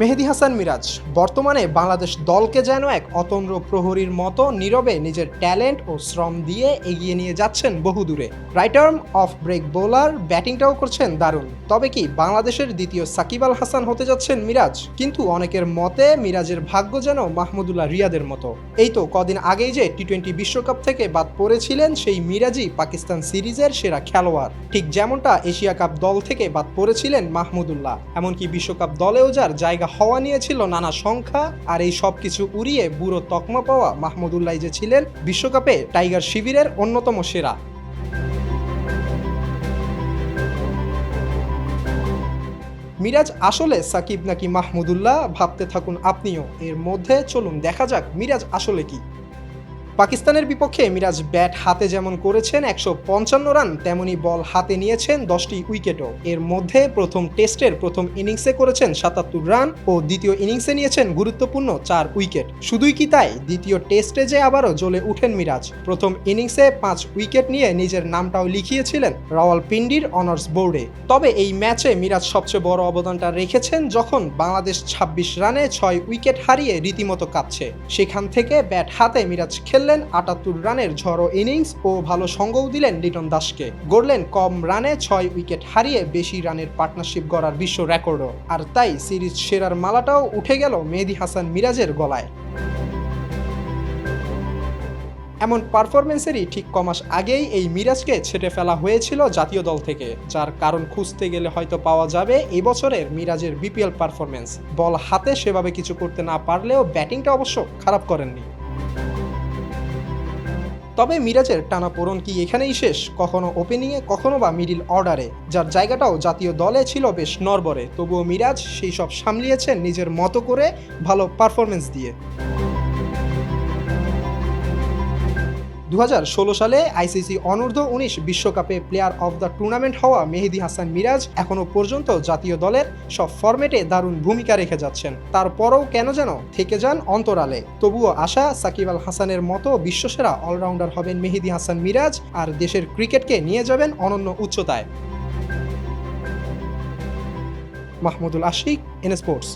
মেহেদি হাসান মিরাজ, বর্তমানে বাংলাদেশ দলকে যেন এক অতন্দ্র প্রহরীর মতো নীরবে নিজের ট্যালেন্ট ও শ্রম দিয়ে এগিয়ে নিয়ে যাচ্ছেন বহুদূরে। Right arm off break bowler, ব্যাটিংটাও করছেন দারুণ। তবে কি বাংলাদেশের দ্বিতীয় সাকিব আল হাসান হতে যাচ্ছেন মিরাজ? কিন্তু অনেকের মতে মিরাজের ভাগ্য যেন মাহমুদুল্লাহ রিয়াদের মতো। এই তো কদিন আগেই যে টি টোয়েন্টি বিশ্বকাপ থেকে বাদ পড়েছিলেন সেই মিরাজই পাকিস্তান সিরিজের সেরা খেলোয়াড়। ঠিক যেমনটা এশিয়া কাপ দল থেকে বাদ পড়েছিলেন মাহমুদুল্লাহ। এমনকি বিশ্বকাপ দলেও যার জায়গা হওয়া নিয়েছিল নানা সংখ্যা আর এই সব কিছু উড়িয়ে বুড়ো তকমা পাওয়া মাহমুদুল্লাহ যে ছিলেন বিশ্বকাপে টাইগার শিবিরের অন্যতম সেরা। মিরাজ আসলে সাকিব নাকি মাহমুদুল্লাহ? ভাবতে থাকুন আপনিও। এর মধ্যে চলুন, দেখা যাক মিরাজ আসলে কি। পাকিস্তানের বিপক্ষে মিরাজ ব্যাট হাতে যেমন করেছেন একশো পঞ্চান্ন রান, তেমনি বল হাতে নিয়েছেন দশটি উইকেটও। এর মধ্যে প্রথম টেস্টের প্রথম ইনিংসে করেছেন সাতাত্তর রান ও দ্বিতীয় ইনিংসে নিয়েছেন গুরুত্বপূর্ণ চার উইকেট। শুধুই কি তাই, দ্বিতীয় টেস্টে যে আবারও জ্বলে উঠেন মিরাজ। প্রথম ইনিংসে পাঁচ উইকেট নিয়ে নিজের নামটাও লিখিয়েছিলেন রাওয়ালপিন্ডির অনার্স বোর্ডে। তবে এই ম্যাচে মিরাজ সবচেয়ে বড় অবদানটা রেখেছেন যখন বাংলাদেশ ২৬ রানে ছয় উইকেট হারিয়ে রীতিমতো কাঁপছে। সেখান থেকে ব্যাট হাতে মিরাজ খেললেন আটাত্তর রানের ঝড়ো ইনিংস ও ভালো সঙ্গও দিলেন লিটন দাসকে। গড়লেন কম রানে ছয় উইকেট হারিয়ে বেশি রানের পার্টনারশিপ গড়ার বিশ্ব রেকর্ডও। আর তাই সিরিজ সেরার মালাটাও উঠে গেল মেহেদি হাসান মিরাজের গলায়। এমন পারফরমেন্সেরই ঠিক কমাস আগেই এই মিরাজকে ছেটে ফেলা হয়েছিল জাতীয় দল থেকে, যার কারণ খুঁজতে গেলে হয়তো পাওয়া যাবে এবছরের মিরাজের বিপিএল পারফরমেন্স। বল হাতে সেভাবে কিছু করতে না পারলেও ব্যাটিংটা অবশ্য খারাপ করেননি। তবে মিরাজের টানাপোড়ন কি এখানেই শেষ? কখনো ওপেনিংয়ে কখনো বা মিডিল অর্ডারে যার জায়গাটাও জাতীয় দলে ছিল বেশ নরবরে তবুও মিরাজ সেই সব সামলিয়েছেন নিজের মতো করে ভালো পারফরমেন্স দিয়ে। দু হাজার ষোলো সালে আইসিসি অনূর্ধ্ব উনিশ বিশ্বকাপে প্লেয়ার অফ দ্য টুর্নামেন্ট হওয়া মেহেদি হাসান মিরাজ এখনও পর্যন্ত জাতীয় দলের সব ফরম্যাটে দারুণ ভূমিকা রেখে যাচ্ছেন। তারপরও কেন যেন থেকে যান অন্তরালে। তবুও আশা সাকিব আল হাসানের মতো বিশ্বসেরা অলরাউন্ডার হবেন মেহেদি হাসান মিরাজ আর দেশের ক্রিকেটকে নিয়ে যাবেন অনন্য উচ্চতায়। Mahmudul Ashiq N sports